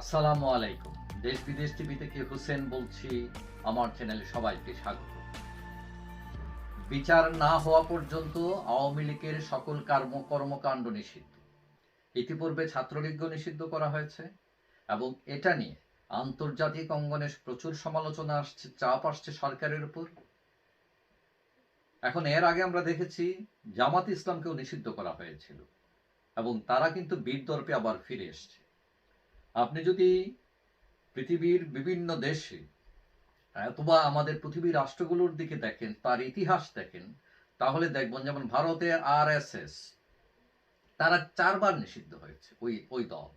আসসালামু আলাইকুম। দেশ বিদেশ টিভি থেকে হুসেন বলছি, আমার চ্যানেলে সবাইকে স্বাগত। বিচার না হওয়া পর্যন্ত আওয়ামী লীগের সকল কর্ম কর্মকাণ্ড নিষিদ্ধ। ইতিপূর্বে ছাত্রলীগও নিষিদ্ধ করা হয়েছে এবং এটা নিয়ে আন্তর্জাতিক অঙ্গনে প্রচুর সমালোচনা আসছে, চাপ আসছে সরকারের উপর। এখন এর আগে আমরা দেখেছি, জামাত ইসলামকেও নিষিদ্ধ করা হয়েছিল এবং তারা কিন্তু বীর দর্পে আবার ফিরে এসছে। আপনি যদি পৃথিবীর বিভিন্ন দেশে, অথবা আমাদের পৃথিবীর রাষ্ট্রগুলোর দিকে দেখেন, তার ইতিহাস দেখেন, তাহলে দেখবেন যেমন ভারতে আর তারা চারবার নিষিদ্ধ হয়েছে ওই ওই দল।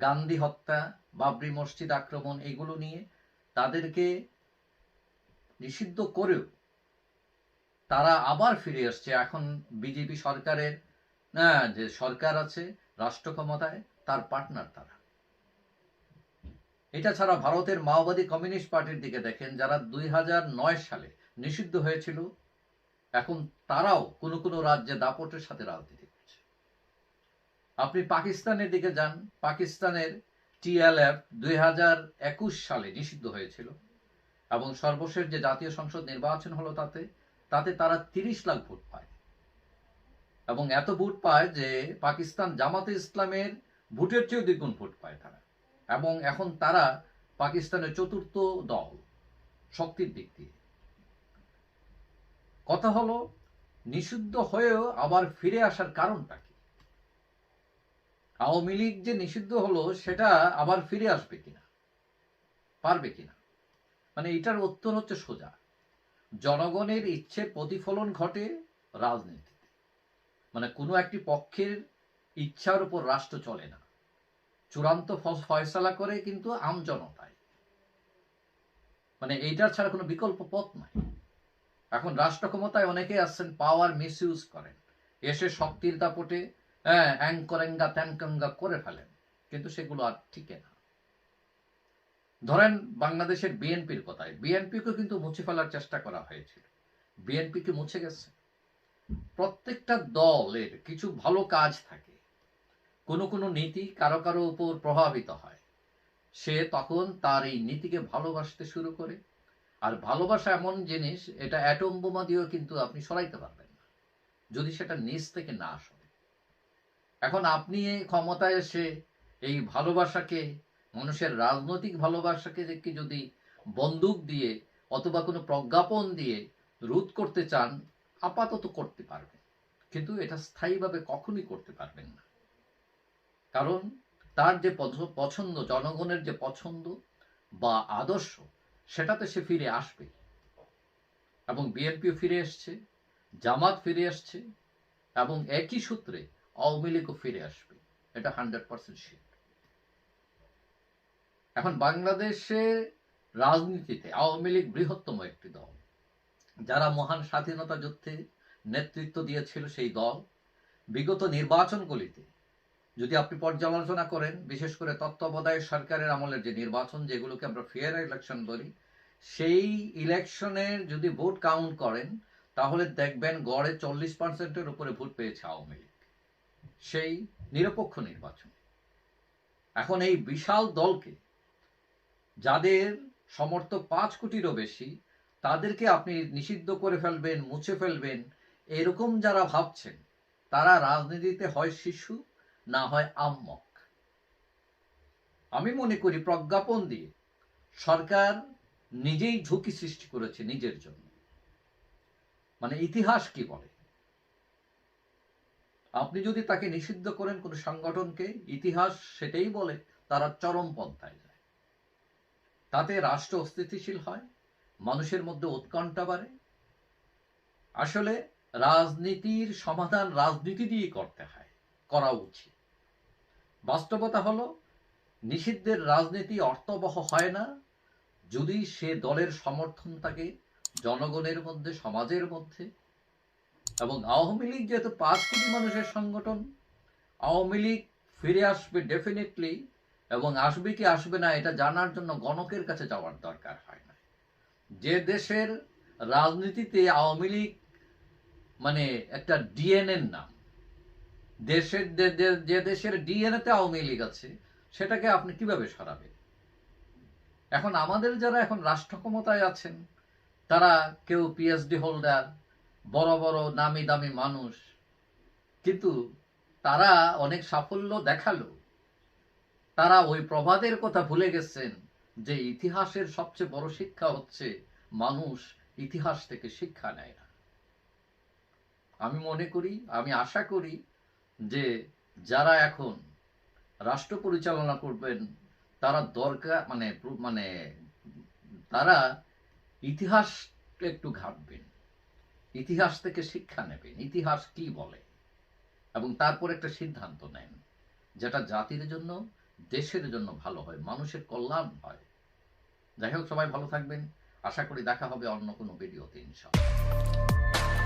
গান্ধী হত্যা, বাবরি মসজিদ আক্রমণ, এগুলো নিয়ে তাদেরকে নিষিদ্ধ করেও তারা আবার ফিরে আসছে। এখন বিজেপি সরকারের না যে সরকার আছে, রাষ্ট্র ক্ষমতায়, তার পার্টনার তারা। এটা ছাড়া ভারতের মাওবাদী কমিউনিস্ট পার্টির দিকে দেখেন, যারা দুই হাজার নয় সালে নিষিদ্ধ হয়েছিল, এখন তারাও কোনো কোনো রাজ্যে দাপটের সাথে রাজনীতি করছে। আপনি পাকিস্তানের দিকে যান, পাকিস্তানের টিএলএফ দুই হাজার একুশ সালে নিষিদ্ধ হয়েছিল, এবং সর্বশেষ যে জাতীয় সংসদ নির্বাচন হলো তাতে তাতে তারা তিরিশ লাখ ভোট পায়। এবং এত ভোট পায় যে পাকিস্তান জামাতে ইসলামের ভোটের চেয়েও দ্বিগুণ ভোট পায় তারা। এবং এখন তারা পাকিস্তানের চতুর্থ দল শক্তির দিক দিয়ে। কথা হলো, নিষিদ্ধ হয়েও আবার ফিরে আসার কারণটা কি? আওয়ামী লীগ যে নিষিদ্ধ হলো, সেটা আবার ফিরে আসবে কিনা? পারবে কিনা? মানে এটার উত্তর হচ্ছে সোজা। জনগণের ইচ্ছে প্রতিফলন ঘটে রাজনীতিতে। মানে কোনো একটি পক্ষের ইচ্ছার উপর রাষ্ট্র চলে না। চূড়ান্ত ফয়সালা করে কিন্তু আমজনতায় মানে এইটার ছাড়া কোনো বিকল্প পথ নাই। এখন রাষ্ট্র ক্ষমতায় অনেকে আসছেন পাওয়ার মিস ইউজ করেন। এসে শক্তির দাপটে হ্যাঁ করে ফেলেন। কিন্তু সেগুলো আর ঠিকে না। ধরেন বাংলাদেশের বিএনপির কথায় বিএনপিকে কিন্তু মুছে ফেলার চেষ্টা করা হয়েছিল। বিএনপি কি মুছে গেছে? প্রত্যেকটা দলের কিছু ভালো কাজ থাকে। কোনো কোনো নীতি কারও কারও উপর প্রভাবিত হয়। সে তখন তার এই নীতিকে ভালোবাসতে শুরু করে। আর ভালোবাসা এমন জিনিস, এটা অ্যাটম বোমা দিয়েও কিন্তু আপনি সরাইতে পারবেন না, যদি সেটা নিজ থেকে না সরে। এখন আপনি ক্ষমতায় এসে এই ভালোবাসাকে, মানুষের রাজনৈতিক ভালোবাসাকে যদি বন্দুক দিয়ে অথবা কোনো প্রজ্ঞাপন দিয়ে রোধ করতে চান, আপাতত করতে পারবেন। কিন্তু এটা স্থায়ীভাবে কখনই করতে পারবেন না। কারণ তার যে পছন্দ, জনগণের যে পছন্দ বা আদর্শ, সেটাতে সে ফিরে আসবে। এবং বিএনপিও ফিরে এসছে, জামাত ফিরে আসছে এবং একই সূত্রে আওয়ামী লীগও ফিরে আসবে। এটা হান্ড্রেড পার্সেন্ট শিট এখন বাংলাদেশে রাজনীতিতে আওয়ামী লীগ বৃহত্তম একটি দল। যারা মহান স্বাধীনতা যুদ্ধে নেতৃত্ব দিয়েছিল সেই দল, বিগত নির্বাচনগুলিতে যদি আপনি পর্যালোচনা করেন, বিশেষ করে তত্ত্বাবধায়ক সরকারের আমলের যে নির্বাচন, যেগুলোকে আমরা ফেয়ার ইলেকশন বলি, সেই ইলেকশনের যদি ভোট কাউন্ট করেন, তাহলে দেখবেন গড়ে চল্লিশ পার্সেন্টের উপরে ভোট পেয়েছে আওয়ামী লীগ। সেই নিরপেক্ষ নির্বাচন। এখন এই বিশাল দলকে, যাদের সমর্থক পাঁচ কোটিরও বেশি, তাদেরকে আপনি নিষিদ্ধ করে ফেলবেন, মুছে ফেলবেন, এরকম যারা ভাবছেন, তারা রাজনীতিতে হয় শিশু না হয় আম্মক। আমি মনে করি প্রজ্ঞাপন দিয়ে সরকার নিজেই ঝুঁকি সৃষ্টি করেছে নিজের জন্য। মানে ইতিহাস কি বলে? আপনি যদি তাকে নিষিদ্ধ করেন কোন সংগঠনকে, ইতিহাস সেটাই বলে তারা চরম পন্থায় যায়। তাতে রাষ্ট্র অস্থিতিশীল হয়, মানুষের মধ্যে উৎকণ্ঠা বাড়ে। আসলে রাজনীতির সমাধান রাজনীতি দিয়ে করতে হয়, করা উচিত। বাস্তবতা হলো, নিষিদ্ধের রাজনীতি অর্থবহ হয় না, যদি সে দলের সমর্থন থাকে, জনগণের মধ্যে, সমাজের মধ্যে। এবং আওয়ামী লীগ যেহেতু পাঁচ কোটি মানুষের সংগঠন, আওয়ামী লীগ ফিরে আসবে ডেফিনেটলি এবং আসবে কি আসবে না, এটা জানার জন্য গণকের কাছে যাওয়ার দরকার হয় না। যে দেশের রাজনীতিতে আওয়ামী লীগ মানে একটা ডিএনএর নাম দেশের যে দেশের ডিএনএতে আওয়ামী লীগ আছে, সেটাকে আপনি কীভাবে সরাবেন? এখন আমাদের যারা এখন রাষ্ট্র ক্ষমতায় আছেন, তারা কেউ পিএইচডি হোল্ডার বড় বড়, নামি দামি মানুষ, কিন্তু তারা অনেক সাফল্য দেখাল। তারা ওই প্রবাদের কথা ভুলে গেছেন যে ইতিহাসের সবচেয়ে বড় শিক্ষা হচ্ছে, মানুষ ইতিহাস থেকে শিক্ষা নেয় না। আমি মনে করি, আমি আশা করি যে যারা এখন রাষ্ট্র পরিচালনা করবেন, তারা দরকার মানে মানে তারা ইতিহাস একটু ঘাটবেন। ইতিহাস থেকে শিক্ষা নেবেন। ইতিহাস কি বলে? এবং তারপর একটা সিদ্ধান্ত নেন, যেটা জাতির জন্য, দেশের জন্য ভালো হয়, মানুষের কল্যাণ হয়। যাই হোক, সবাই ভালো থাকবেন। আশা করি দেখা হবে অন্য কোনো ভিডিওতে, ইনশাআল্লাহ।